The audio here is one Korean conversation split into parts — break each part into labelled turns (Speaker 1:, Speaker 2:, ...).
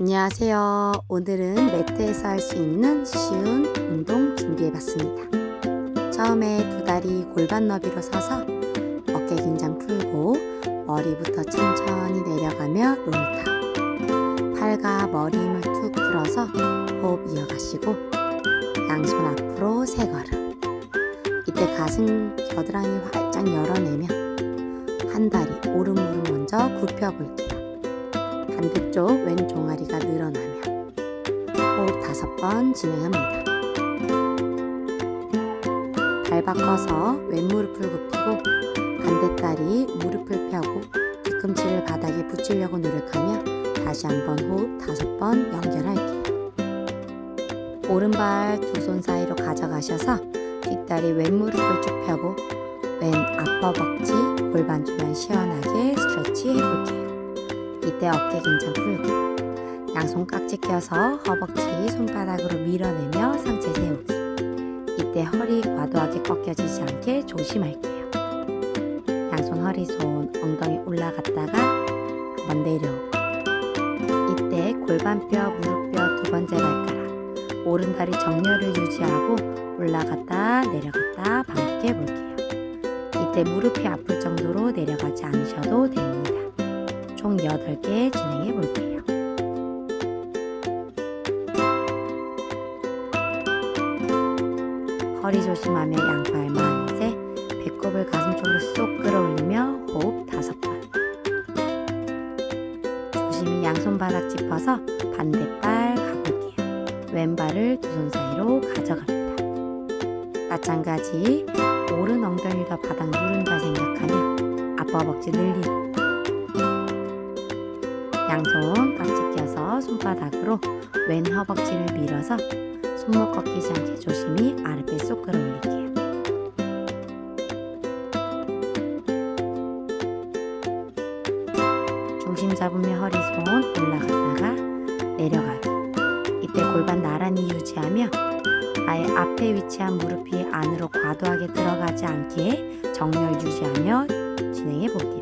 Speaker 1: 안녕하세요. 오늘은 매트에서 할 수 있는 쉬운 운동 준비해봤습니다. 처음에 두 다리 골반 너비로 서서 어깨 긴장 풀고 머리부터 천천히 내려가며 롤타운. 팔과 머리 힘을 툭 풀어서 호흡 이어가시고 양손 앞으로 세 걸음. 이때 가슴 겨드랑이 활짝 열어내며 한 다리 오른 무릎 먼저 굽혀볼게요. 반대쪽 왼 종아리가 늘어나며 호흡 다섯 번 진행합니다. 발 바꿔서 왼 무릎을 굽히고 반대 다리 무릎을 펴고 뒤꿈치를 바닥에 붙이려고 노력하며 다시 한번 호흡 다섯 번 연결할게요. 오른발 두 손 사이로 가져가셔서 뒷다리 왼 무릎을 쭉 펴고 왼 앞허벅지 골반 주변 시원하게 스트레치 해볼게요. 이때 어깨 긴장 풀고 양손 깍지 껴서 허벅지 손바닥으로 밀어내며 상체 세우기. 이때 허리 과도하게 꺾여지지 않게 조심할게요. 양손 허리손 엉덩이 올라갔다가 한번 내려오고 이때 골반뼈 무릎뼈 두 번째 발가락 오른다리 정렬을 유지하고 올라갔다 내려갔다 반복해 볼게요. 이때 무릎이 아플 정도로 내려가지 않으셔도 됩니다. 총 8개 진행해 볼게요. 허리 조심하며 양발 만세, 배꼽을 가슴 쪽으로 쏙 끌어올리며 호흡 다섯 번. 조심히 양손 바닥 짚어서 반대발 가볼게요. 왼발을 두 손 사이로 가져갑니다. 마찬가지 오른 엉덩이를 더 바닥 누른다 생각하며 앞허벅지 늘리고 양손 깍지 껴서 손바닥으로 왼 허벅지를 밀어서 손목 꺾이지 않게 조심히 아랫배 쏙 끌어올릴게요. 중심 잡으며 허리 손 올라갔다가 내려가기. 이때 골반 나란히 유지하며 아예 앞에 위치한 무릎이 안으로 과도하게 들어가지 않게 정렬 유지하며 진행해 봅니다.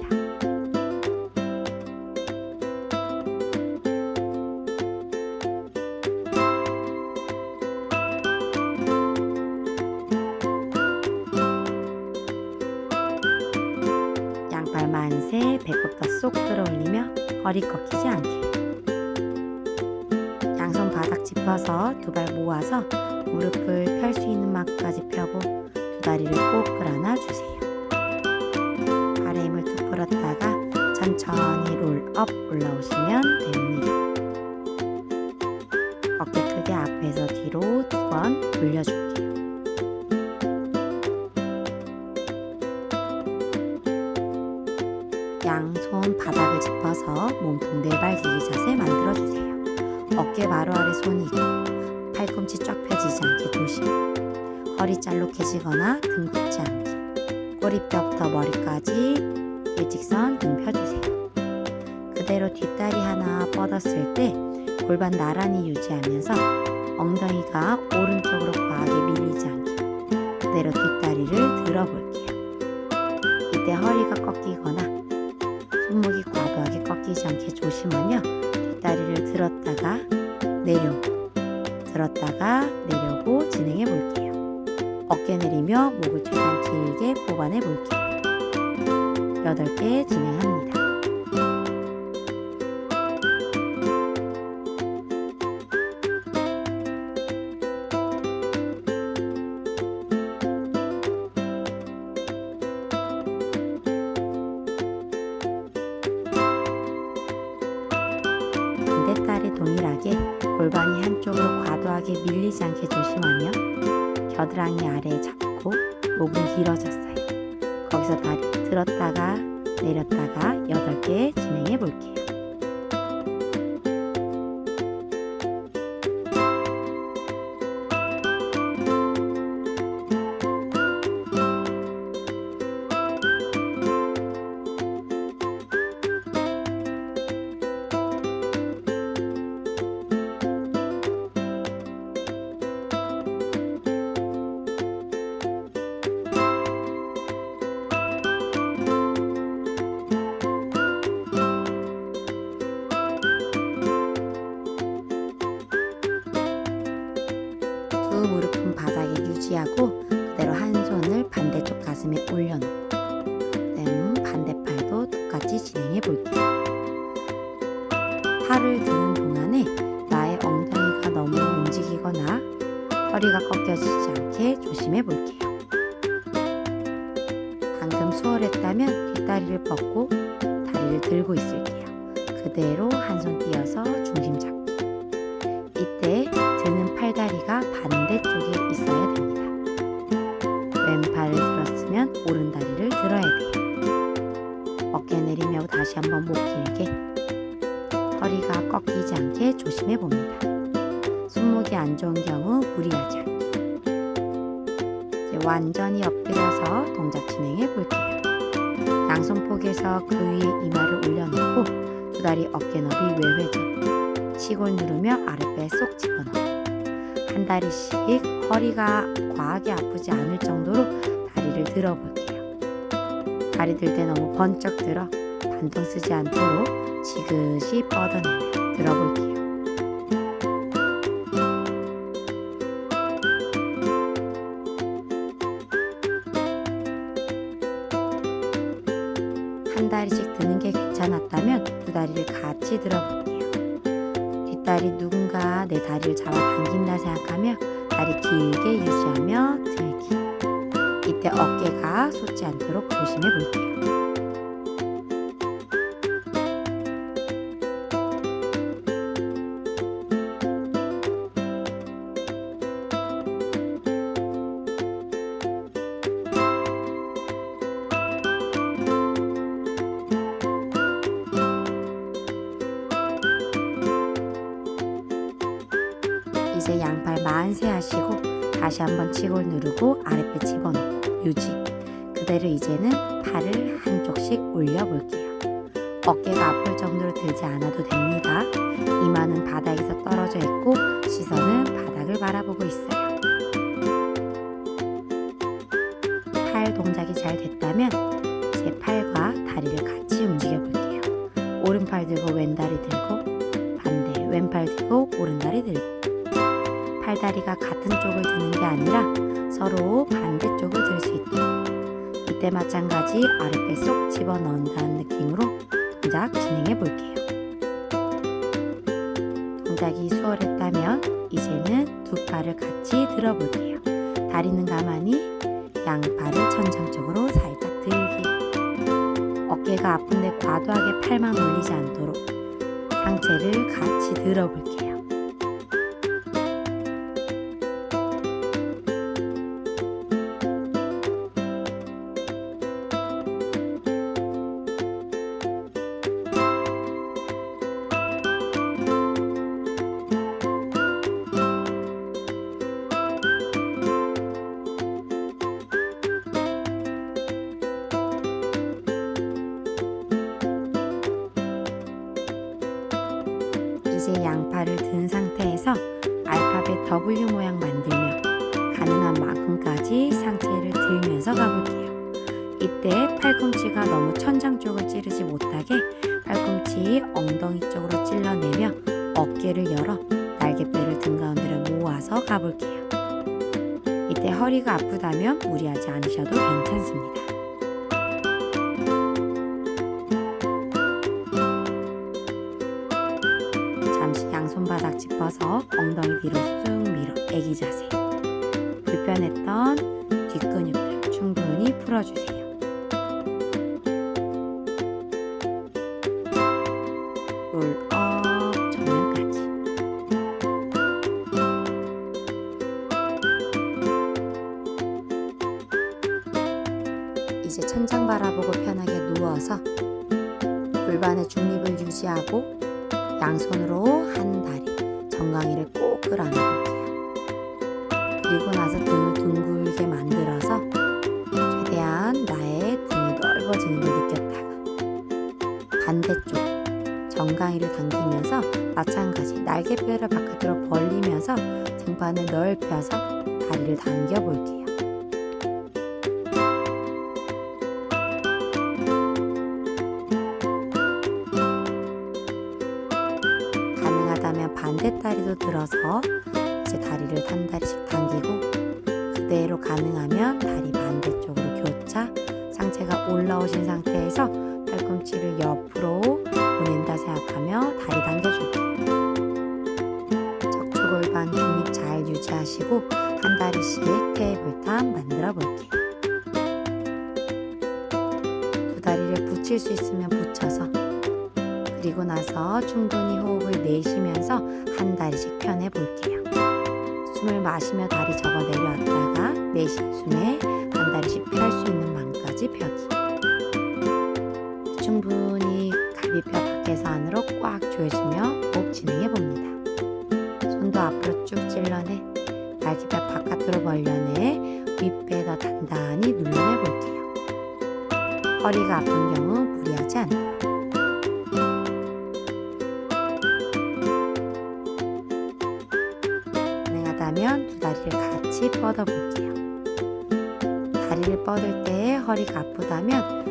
Speaker 1: 허리 꺾이지 않게. 양손 바닥 짚어서 두 발 모아서 무릎을 펼 수 있는 만큼까지 펴고 두 다리를 꼭 끌어안아 주세요. 발에 힘을 툭 풀었다가 천천히 롤업 올라오시면 됩니다. 어깨 크게 앞에서 뒤로 두 번 돌려줄게요. 짚어서 몸통 네발기기 자세 만들어주세요. 어깨 바로 아래 손이 있고 팔꿈치 쫙 펴지지 않게 조심. 허리 잘록해지거나 등 굽지 않게. 꼬리뼈부터 머리까지 일직선 등 펴주세요. 그대로 뒷다리 하나 뻗었을 때 골반 나란히 유지하면서 엉덩이가 오른쪽으로 과하게 밀리지 않게 그대로 뒷다리를 들어볼게요. 이때 허리가 꺾이거나 꺾이지 않게 조심하며 뒷다리를 들었다가 내려오고 들었다가 내려오고 진행해 볼게요. 어깨 내리며 목을 최대한 길게 뽑아내 볼게요. 8개 진행합니다. 과도하게 밀리지 않게 조심하며 겨드랑이 아래에 잡고 목은 길어졌어요. 거기서 다리 들었다가 내렸다가 8개 진행해 볼게요. 너무 번쩍 들어 반동 쓰지 않도록 지그시 뻗어내며 들어 볼게요. 다시 한번 치골 누르고 아랫배 집어넣고 유지. 그대로 이제는 팔을 한쪽씩 올려 볼게요. 어깨가 아플 정도로 들지 않아도 됩니다. 이마는 바닥에서 떨어져 있고 시선은 바닥을 바라보고 있어요. 팔 동작이 잘 됐다면 이제 팔과 다리를 같이 움직여 볼게요. 오른팔 들고 왼다리 들고 반대 왼팔 들고 오른다리 들고 팔다리가 같은 쪽을 드는 게 아니라 서로 반대쪽을 들 수 있게 이때 마찬가지 아랫배 쏙 집어넣는다는 느낌으로 동작 진행해 볼게요. 동작이 수월했다면 이제는 두 팔을 같이 들어 볼게요. 다리는 가만히 양팔을 천장 쪽으로 살짝 들기 어깨가 아픈데 과도하게 팔만 올리지 않도록 상체를 같이 들어 볼게요. 천장 쪽을 찌르지 못하게 팔꿈치 엉덩이 쪽으로 찔러내며 어깨를 열어 날개뼈를 등 가운데로 모아서 가볼게요. 이때 허리가 아프다면 무리하지 않으셔도 괜찮습니다. 잠시 양손바닥 짚어서 엉덩이 뒤로 쑥 밀어 애기 자세. 불편했던 뒷근육들 충분히 풀어주세요. 이제 천장 바라보고 편하게 누워서 골반의 중립을 유지하고 양손으로 한 다리 정강이를 꼭 볼게요. 그리고 나서 등을 둥글게 만들어서 최대한 나의 등이 넓어지는 걸 느꼈다가 반대쪽 정강이를 당기면서 마찬가지 날개뼈를 바깥으로 벌리면서 등판을 넓혀서 다리를 당겨 볼게요. 다리도 들어서 이제 다리를 한 다리씩 당기고 그대로 가능하면 다리 반대쪽으로 교차 상체가 올라오신 상태에서 팔꿈치 팔꿈치를 옆으로 보낸다 생각하며 다리 당겨줄게요. 척추 골반 중립 잘 유지하시고 한 다리씩 테이블탑 만들어 볼게요. 두 다리를 붙일 수 있으면 붙여서 그리고 나서 충분히 호흡을 내쉬면서 한 다리씩 펴내 볼게요. 숨을 마시며 다리 접어 내려왔다가 내쉬는 숨에 한 다리씩 펼 수 있는 만까지 펴기. 충분히 갈비뼈 밖에서 안으로 꽉 조여주며 호흡 진행해 봅니다. 손도 앞으로 쭉 찔러내 날개뼈 바깥으로 벌려내 윗배 더 단단히 눌러내 볼게요. 허리가 아픈 경우 무리하지 않도 뻗어 볼게요. 다리를 뻗을 때 허리가 아프다면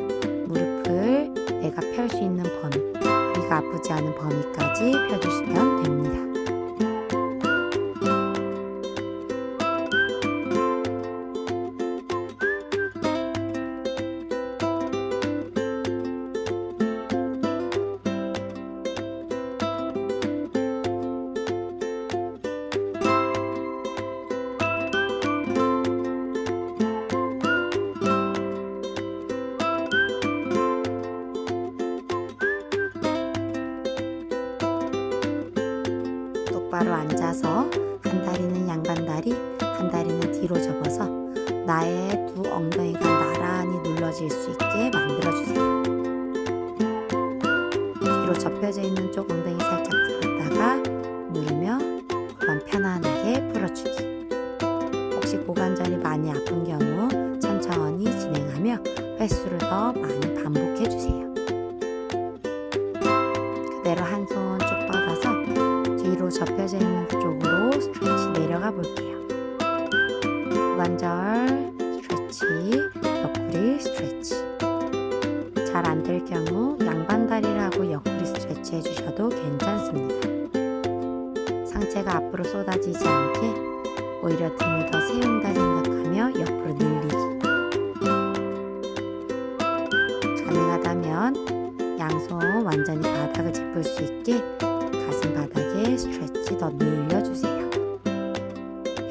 Speaker 1: 무릎을 내가 펼 수 있는 범위, 허리가 아프지 않은 범위까지 펴주시면 뒤로 접어서 나의 두 엉덩이가 나란히 눌러질 수 있게 만들어 주세요. 뒤로 접혀져 있는 쪽 엉덩이 살짝 들었다가 누르며 골반 편안하게 풀어주기. 혹시 고관절이 많이 아픈 경우 천천히 진행하며 횟수를 더 많이 반복해 주세요. 잘 안 될 경우 양반 다리를 하고 옆구리 스트레치 해주셔도 괜찮습니다. 상체가 앞으로 쏟아지지 않게 오히려 등을 더 세운다 생각하며 옆으로 늘리기. 가능하다면 양손 완전히 바닥을 짚을 수 있게 가슴 바닥에 스트레치 더 늘려주세요.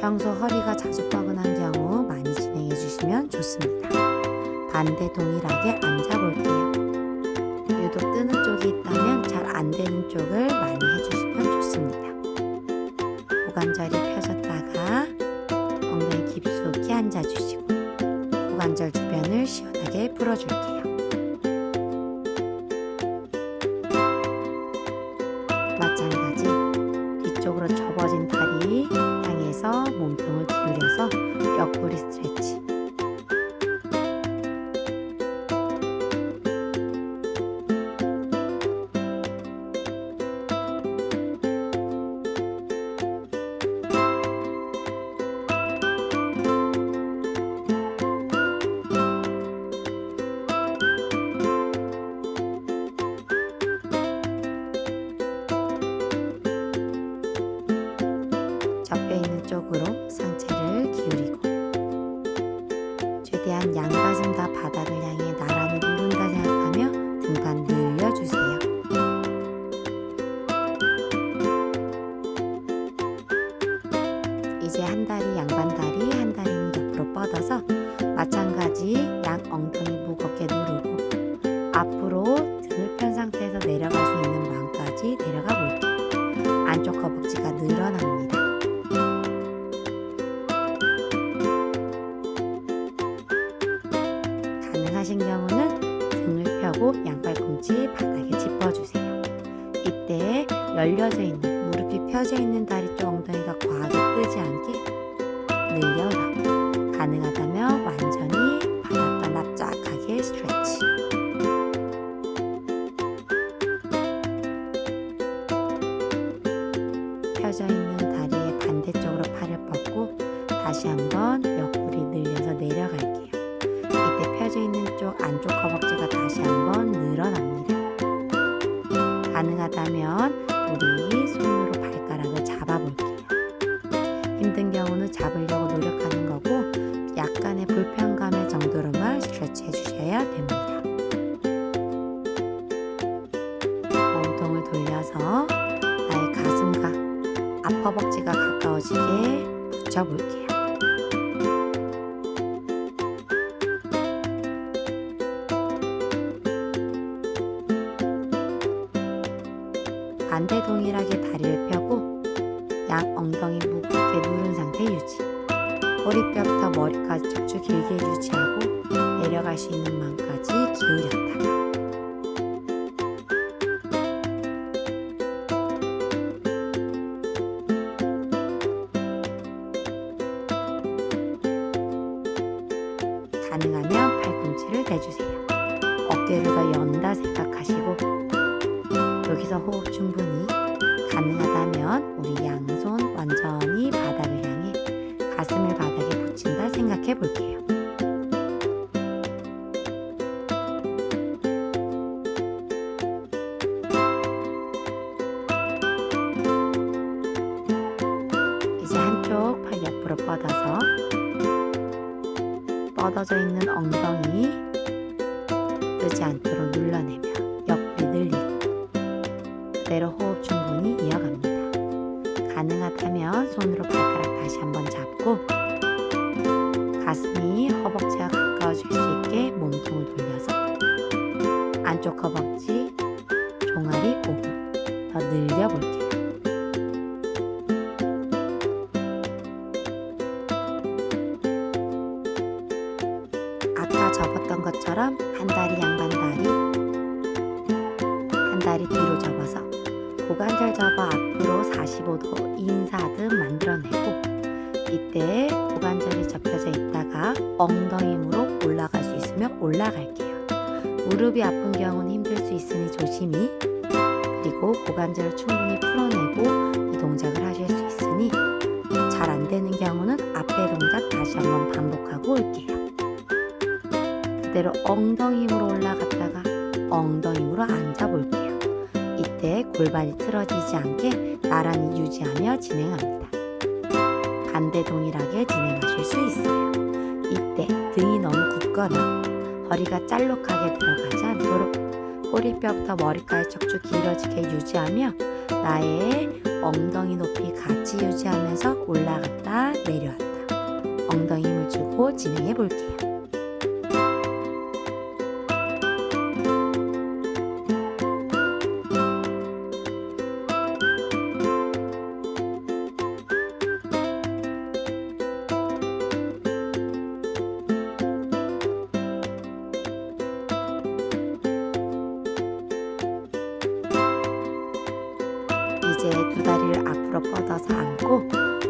Speaker 1: 평소 허리가 자주 뻐근한 경우 많이 진행해 주시면 좋습니다. 반대 동일하게 앉아볼게요. 유독 뜨는 쪽이 있다면 잘 안 되는 쪽을 많이 해주시면 좋습니다. 고관절이 펴졌다가 엉덩이 깊숙이 앉아주시고 고관절 주변을 시원하게 풀어줄게요. 열려져 있는 무릎이 펴져 있는 다리 쪽 엉덩이가 과하게 뜨지 않게 늘려서 가능하다면 완전히 바닥과 납작하게 스트레치. 펴져 있는 다리의 반대쪽으로 팔을 뻗고 다시 한번 옆구리 늘려서 내려갈게요. 이때 펴져 있는 쪽 안쪽 허벅지가 다시 한번 늘어납니다. 가능하다면 허리뼈부터 머리까지 척추 길게 유지하고 내려갈 수 있는 만까지 기울였다 뻗어서 뻗어져 있는 엉덩이 뜨지 않도록 눌러내며 옆구리 늘리고 그대로 호흡 충분히 이어갑니다. 가능하다면 손으로 발가락 다시 한번 잡고 것처럼 한 다리 양반 다리 한 다리 뒤로 접어서 고관절 접어 앞으로 45도 인사하듯 만들어내고 이때 고관절이 접혀져 있다가 엉덩이 무릎 올라갈 수 있으면 올라갈게요. 무릎이 아픈 경우는 힘들 수 있으니 조심히 그리고 고관절을 충분히 풀어내고 이 동작을 하실 수 있으니 잘 안 되는 경우는 앞에 동작 다시 한번 반복하고 올게요. 그대로 엉덩이 힘으로 올라갔다가 엉덩이 힘으로 앉아 볼게요. 이때 골반이 틀어지지 않게 나란히 유지하며 진행합니다. 반대 동일하게 진행하실 수 있어요. 이때 등이 너무 굳거나 허리가 짤록하게 들어가지 않도록 꼬리뼈부터 머리까지 척추 길어지게 유지하며 나의 엉덩이 높이 같이 유지하면서 올라갔다 내려왔다 엉덩이 힘을 주고 진행해 볼게요.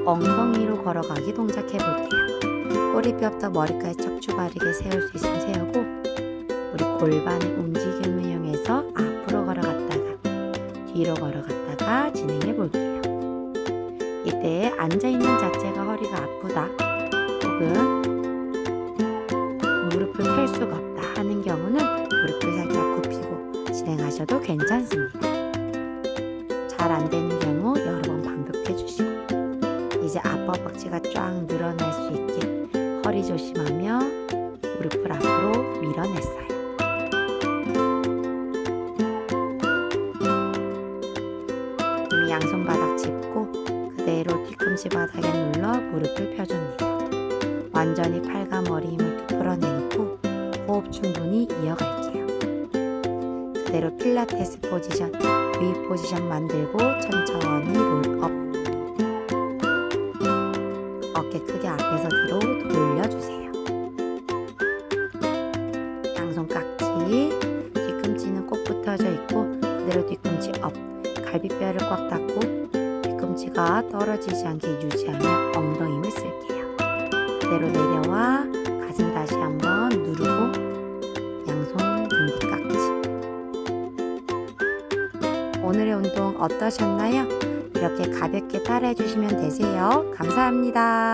Speaker 1: 엉덩이로 걸어가기 동작해 볼게요. 꼬리뼈부터 머리까지 척추 바르게 세울 수 있으면 세우고 우리 골반의 움직임을 이용해서 앞으로 걸어갔다가 뒤로 걸어갔다가 진행해 볼게요. 이때 앉아 있는 자체가 허리가 아프다 혹은 무릎을 펼 수가 없다 하는 경우는 무릎을 살짝 굽히고 진행하셔도 괜찮습니다. 잘 안 되는 경우 이제 앞허벅지가 쫙 늘어날 수 있게 허리 조심하며 무릎을 앞으로 밀어냈어요. 이미 양손 바닥 짚고 그대로 뒤꿈치 바닥에 눌러 무릎을 펴줍니다. 완전히 팔과 머리 힘을 뚝 풀어내놓고 호흡 충분히 이어갈게요. 그대로 필라테스 포지션, V 포지션 만들고 천천히 롤업. 감사합니다.